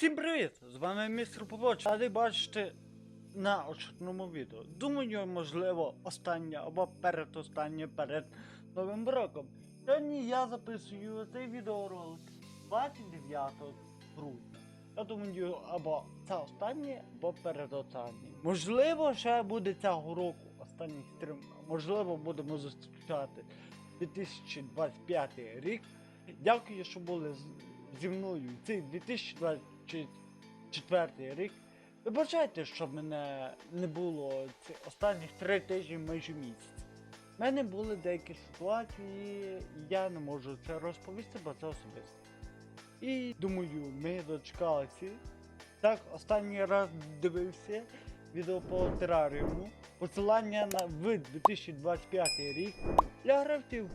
Всім привіт! З вами містер Побоч. Радий бачити на очередному відео. Думаю, можливо, останнє або передостаннє перед Новим роком. Сьогодні я записую цей відеоролик 29 грудня. Я думаю, або це останнє, або передостаннє. Можливо, ще буде цього року останній стрім. Можливо, будемо зустрічати 2025 рік. Дякую, що були зі мною цей 2024 рік. Вибачайте, що мене не було ці останніх три тижні майже місяць. У мене були деякі ситуації, я не можу це розповісти, бо це особисто. І думаю, ми дочекалися. Так, останній раз дивився відео по тераріуму. Посилання на в 2025 рік для гравців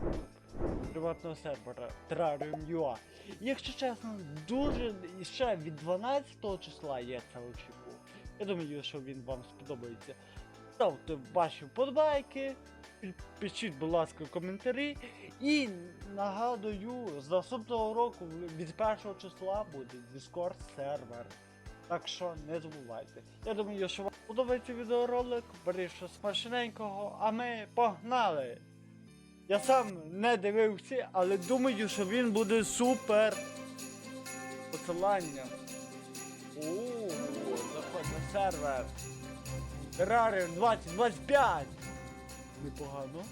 приватного сервера Terrarium.ua. Якщо чесно, дуже ще від 12 числа я це очікував. Я думаю, що він вам сподобається. Ставте ваші вподобайки, пишіть, будь ласка, коментарі. І нагадую, з наступного року від 1 числа буде Discord сервер. Так що не забувайте. Я думаю, що вам подобається відеоролик, беріть щось смачненького, а ми погнали! Я сам не дивився, але думаю, що він буде супер. Посилання. О, заходь на сервер. Terrarium 2025. Непогано.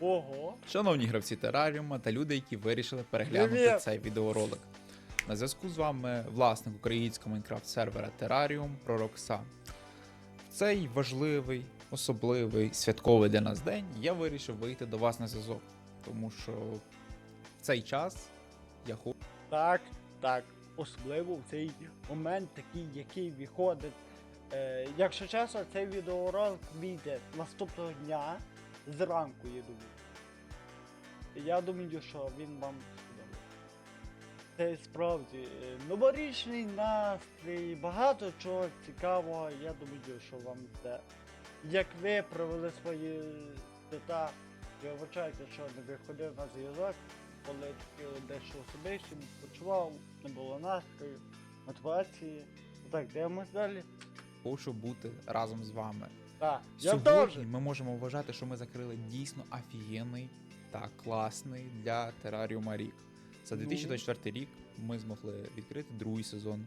Ого. Шановні гравці тераріума та люди, які вирішили переглянути Привіт! цей відеоролик. На зв'язку з вами власник українського Майнкрафт сервера Тераріум Пророк Сам. В цей важливий, особливий, святковий для нас день я вирішив вийти до вас на зв'язок, тому що в цей час я хочу. Так, так. Особливо в цей момент, такий, який виходить. Е, якщо чесно, цей відеоролик вийде наступного дня зранку, я думаю. Я думаю, що він вам. Це справді е, новорічний настрій, багато чого цікавого. Я думаю, що вам це. Як ви провели свої свята, я вибачайте, що не виходив на зв'язок, коли таки дещо особисто, почував, не було настрою, мотивації. Так, дивимось далі. Хочу бути разом з вами. Так, я Сьогодні теж. ми можемо вважати, що ми закрили дійсно офігенний та класний для тераріума рік. За Ну. 2024 рік ми змогли відкрити другий сезон,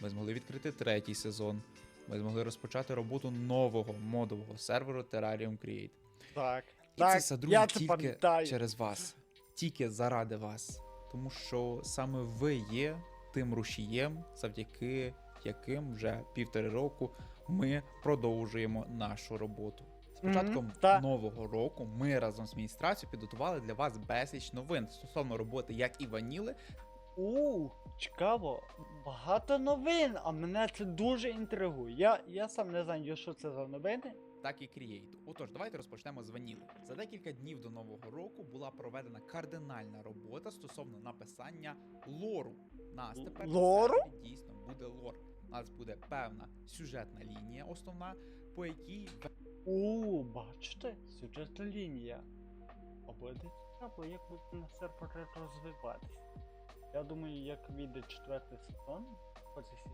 ми змогли відкрити третій сезон, ми змогли розпочати роботу нового модового серверу Terrarium Create. Так. І так, це я це тільки пам'ятаю. через вас, тільки заради вас. Тому що саме ви є тим рушієм, завдяки яким вже півтори року ми продовжуємо нашу роботу. З початком та. нового року ми разом з адміністрацією підготували для вас безліч новин стосовно роботи як і ваніли, У, цікаво. Багато новин, а мене це дуже інтригує. Я, я сам не знаю, що це за новини. так і Create. Отож, давайте розпочнемо з ваніли. За декілька днів до нового року була проведена кардинальна робота стосовно написання лору. Нас тепер Лору? дійсно буде лор. У нас буде певна сюжетна лінія, основна, по якій У, бачите, сюжетна лінія. А буде цікаво, як буде на сервері розвиватися. Я думаю, як вийде четвертий сезон, хочеться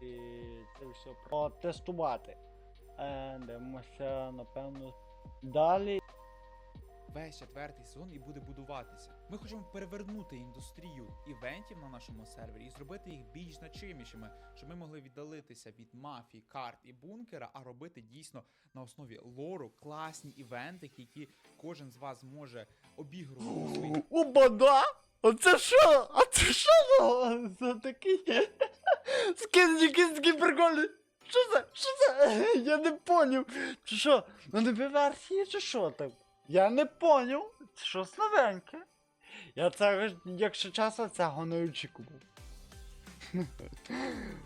це все протестувати. Е, Дивимося, напевно, далі. весь четвертий сезон і буде будуватися. Ми хочемо перевернути індустрію івентів на нашому сервері і зробити їх більш значимішими, щоб ми могли віддалитися від мафії, карт і бункера, а робити дійсно на основі лору класні івенти, які кожен з вас може обігрувати у своїх Убада! А це що? А це що за, такий скін, якийсь такий прикольний? Що це? Що це? Я не поняв. Чи що? Ну не версії чи що там? Я не поняв. Це щось новеньке. Я це, якщо чесно, цього не очікував.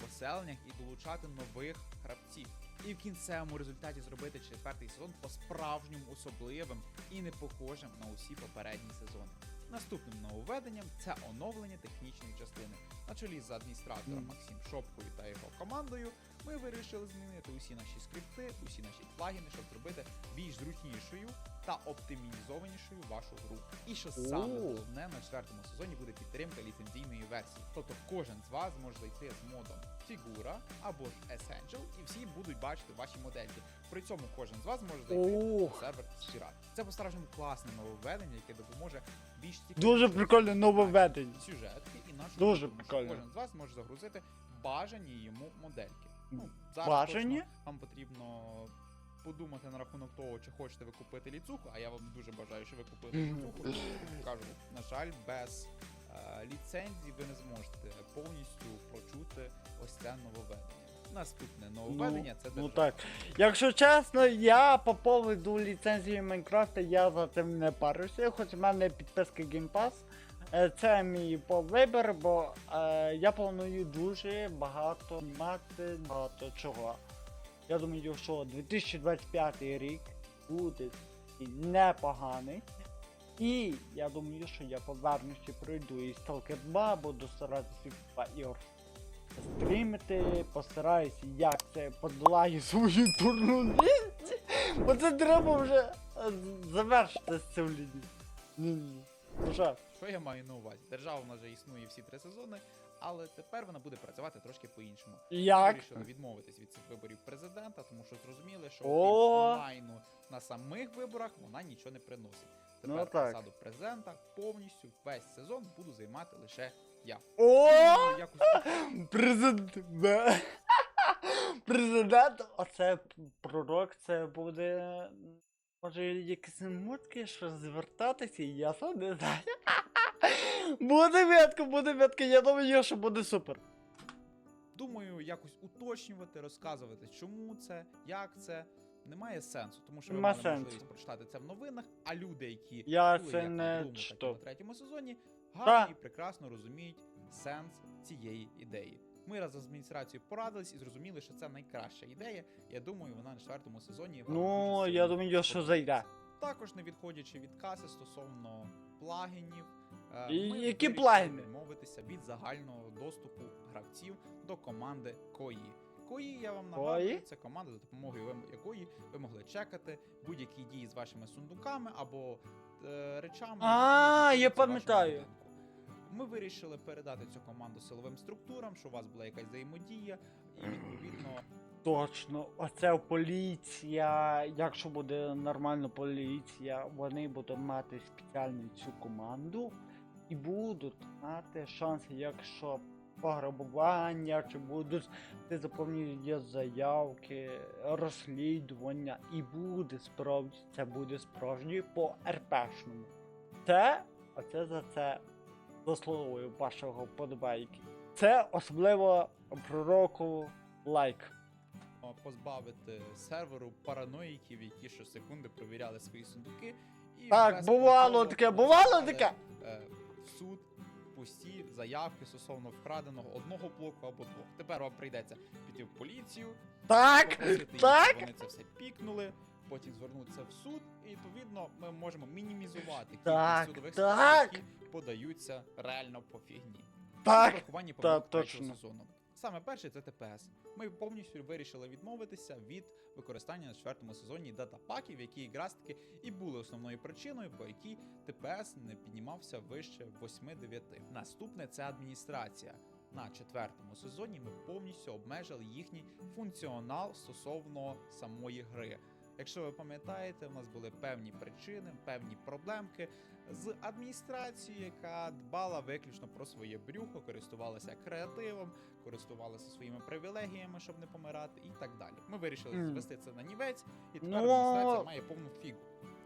поселеннях і долучати нових гравців. І в кінцевому результаті зробити четвертий сезон по-справжньому особливим і не похожим на усі попередні сезони. Наступним нововведенням це оновлення технічної частини. На чолі з адміністратором Максим Шопкою та його командою ми вирішили змінити усі наші скрипти, усі наші плагіни, щоб зробити більш зручнішою та оптимізованішою вашу гру. І що саме головне на четвертому сезоні буде підтримка ліцензійної версії. Тобто кожен з вас може зайти з модом Фігура або ж Essential, і всі будуть бачити ваші модельки. При цьому кожен з вас може зайти на сервер Сірат. Це по-справжньому класне нововведення, яке допоможе більш цікавіше дуже прикольне нововведення. сюжетки і нашу Дуже прикольно. Кожен з вас може загрузити бажані йому модельки. Ну, зараз Бажані? точно вам потрібно подумати на рахунок того, чи хочете ви купити ліцуху, а я вам дуже бажаю, що ви купили ліцуху. Кажу, на жаль, без е, ліцензії ви не зможете повністю прочути ось це нововведення. Наступне нововведення це ну держава. так. Якщо чесно, я по поводу ліцензії Майнкрафта я за цим не парюся, хоч в мене підписка Game Pass. Е, Це мій вибір, бо е, я планую дуже багато мати багато чого. Я думаю, що 2025 рік буде непоганий. І я думаю, що я повернуся і пройду і Stalker 2, буду старатися ігор стрімити, постараюся, як це подолаю свою турну. Бо це треба вже завершити з цим лінію. Ну що? Я маю на увазі? Держава в нас вже існує всі три сезони, але тепер вона буде працювати трошки по-іншому. Як? вирішили відмовитись від цих виборів президента, тому що зрозуміли, що О! онлайну на самих виборах вона нічого не приносить. Тепер Ну, так. посаду президента повністю весь сезон буду займати лише я. О! Ну, якось Президент. Бе. Президент, оце пророк, це буде. Може якісь мутки, що звертатися, я сам не знаю. Буде ветка, буде ветка, я думаю, що буде супер. думаю, якось уточнювати, розказувати, чому це, як це. Немає сенсу, тому що ви мали можливість прочитати це в новинах, а люди, які Я були це як не і на третьому сезоні, гарно і прекрасно розуміють сенс цієї ідеї. Ми разом з адміністрацією порадились і зрозуміли, що це найкраща ідея. Я думаю, вона на четвертому сезоні. Ну, я думаю, що зайде. Також не відходячи від каси стосовно плагінів. е, ми які плагіни? відмовитися від загального доступу гравців до команди Кої. Кої, я вам нагадую, це команда, за допомогою якої ви могли чекати будь-які дії з вашими сундуками або е, речами. А, я пам'ятаю. Ми вирішили передати цю команду силовим структурам, щоб у вас була якась взаємодія, і відповідно Точно, оце поліція. Якщо буде нормальна поліція, вони будуть мати спеціальну цю команду і будуть мати шанси, якщо пограбування, чи будуть ти заповнює заявки, розслідування, і буде справді, це буде справжньо по РПшному. Це, оце за це заслуговую вашого вподобайки. Це особливо пророку лайк. Позбавити серверу параноїків, які щосекунди провіряли свої сундуки. І Так, бувало таке, бувало таке. е, В суд пусті заявки стосовно вкраденого одного блоку або двох. Тепер вам прийдеться піти в поліцію, Так, попросити їх, так. вони це все пікнули, потім звернутися в суд, і відповідно ми можемо мінімізувати кількість Так, судових так. які подаються реально по фігні. Так, Врахування та, помилок третього точно. сезону. Саме перше це ТПС. Ми повністю вирішили відмовитися від використання на четвертому сезоні датапаків, які якраз таки і були основною причиною, по якій ТПС не піднімався вище 8-9. Наступне це адміністрація. На четвертому сезоні ми повністю обмежили їхній функціонал стосовно самої гри. Якщо ви пам'ятаєте, у нас були певні причини, певні проблемки з адміністрацією, яка дбала виключно про своє брюхо, користувалася креативом, користувалася своїми привілегіями, щоб не помирати, і так далі. Ми вирішили звести це на нівець, і тепер Ну, адміністрація має повну фігу.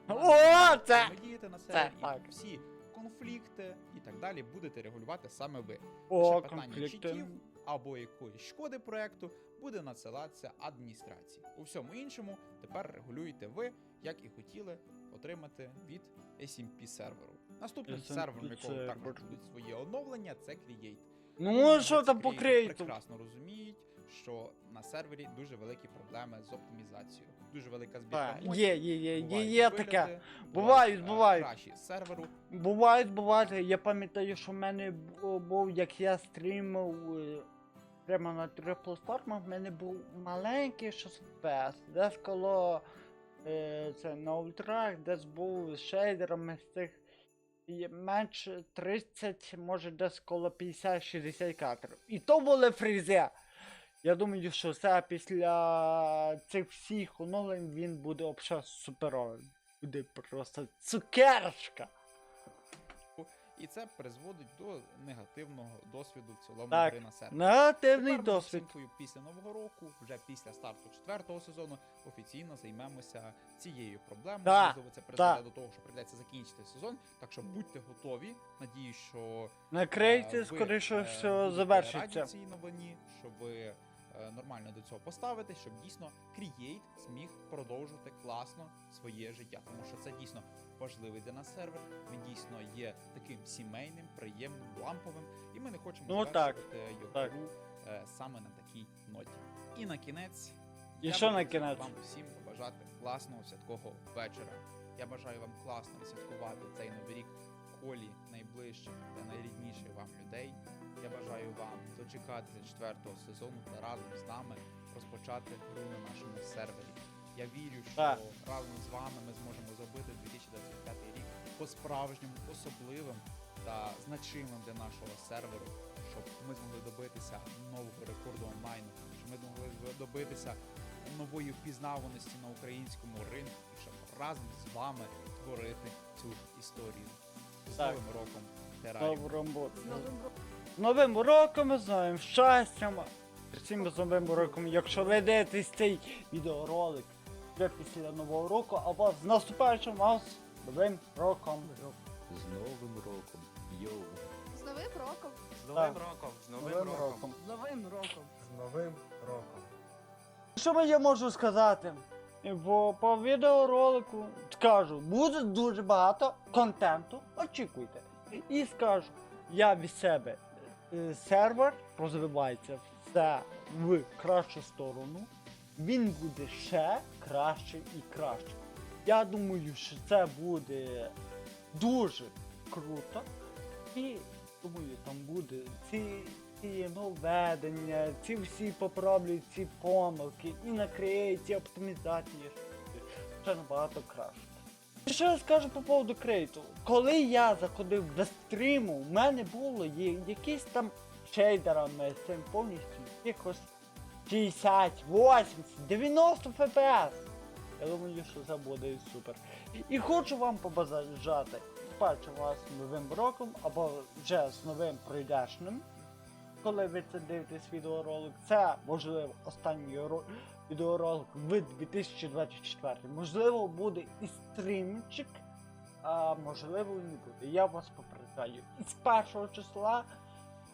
О, це! діяти на це і так. всі конфлікти і так далі будете регулювати саме ви. О, Лише питання конфлікти. читів або якоїсь шкоди проекту буде надсилатися адміністрації. У всьому іншому тепер регулюєте ви, як і хотіли отримати від SMP серверу. Наступним SMP сервером, якого також будуть свої оновлення, це Create. Ну, що там Create по крейту? Прекрасно розуміють, що на сервері дуже великі проблеми з оптимізацією. дуже велика збірка. Так, є, є, є, є, є таке. бувають, Бувають, е. Кращі серверу. Бувають, бувають. Я пам'ятаю, що в мене бу- був, як я стрімив е, прямо на трьох платформах, в мене був маленький 600 FPS, десь коло е, це на ультрах, десь був з шейдерами з цих і менше 30, може десь коло 50-60 кадрів. І то були фрізи. Я думаю, що це після цих всіх оновлень він буде взагалі суперовим. Буде просто цукерочка. І це призводить до негативного досвіду в цілому Так, гри на сервері. Негативний Тепер досвід. після нового року, вже після старту четвертого сезону, офіційно займемося цією проблемою. Да, Можливо, це призведе да. до того, що прийдеться закінчити сезон. Так що будьте готові. Надіюсь, що Накрийте, е, скоріше е, всього, будете завершиться. цій новині, щоб ви е, нормально до цього поставитесь, щоб дійсно Create зміг продовжувати класно своє життя. Тому що це дійсно важливий для нас сервер. Він дійсно є таким сімейним, приємним, ламповим, і ми не хочемо Ну, завершувати його так. гру е, саме на такій ноті. І на кінець. І я що на кінець? Вам всім побажати класного святкового вечора. Я бажаю вам класно відсвяткувати цей новий рік в колі найближчих та найрідніших вам людей. Я бажаю вам дочекатися четвертого сезону та разом з нами розпочати гру на нашому сервері. Я вірю, що Так. разом з вами ми зможемо зробити 2025 рік по-справжньому особливим та значимим для нашого серверу, щоб ми змогли добитися нового рекорду онлайну, щоб ми змогли добитися нової впізнаваності на українському ринку, і щоб разом з вами творити цю історію. З Так. Новим роком З Новим роком. З Новим роком, з новим щастям. Всім з новим роком. Якщо ви дивитесь цей відеоролик вже після нового року, або з наступаючим вас новим роком. З Новим роком. Йоу. З Новим роком. З Новим роком, з Новим, Новим роком. З Новим роком. З Новим роком. Що я можу сказати? По, по відеоролику скажу, буде дуже багато контенту, очікуйте. І скажу, я від себе е, сервер розвивається все в кращу сторону. Він буде ще краще і краще. Я думаю, що це буде дуже круто. І думаю, там буде ці, ці нововведення, ці всі поправлять ці помилки і накриють ці оптимізації. Ще набагато краще. Що я скажу по поводу крейту? Коли я заходив до стріму, у мене було якісь там шейдерами з цим повністю якось 60, 80, 90 FPS. Я думаю, що це буде супер. І хочу вам побажати перше вас новим роком або вже з новим прийдешним. Коли ви це дивитесь відеоролик, це можливо останній відеоролик в 2024. Можливо, буде і стрімчик, а можливо не буде. Я вас попереджаю. І з першого числа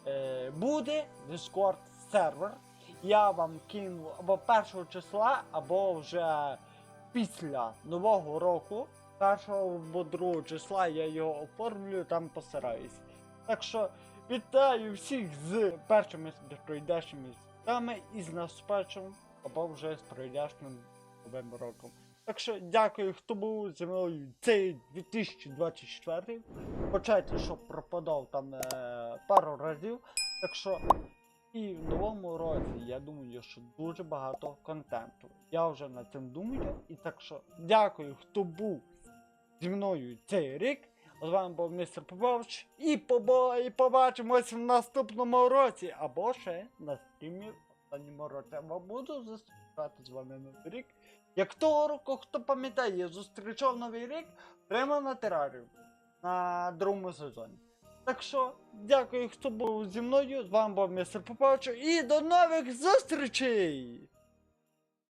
е, буде Discord сервер. Я вам кину або першого числа, або вже після нового року. Першого або другого числа я його оформлю, там постараюсь. Так що вітаю всіх з першими пройдешніми святами і з наступаючим або вже з пройдешним новим роком. Так що дякую, хто був зі мною цей 2024. Почайте, що пропадав там е, пару разів. Так що і в новому році я думаю, що дуже багато контенту. Я вже над цим думаю. І так що дякую, хто був зі мною цей рік. З вами був містер Попович. І, побо... і побачимось в наступному році. Або ще на стрімі останньому році. Або буду зустрічати з вами новий рік. Як того року, хто пам'ятає, я зустрічав новий рік прямо на терарію на другому сезоні. Так що, дякую, хто був зі мною. З вами був містер Попович. І до нових зустрічей!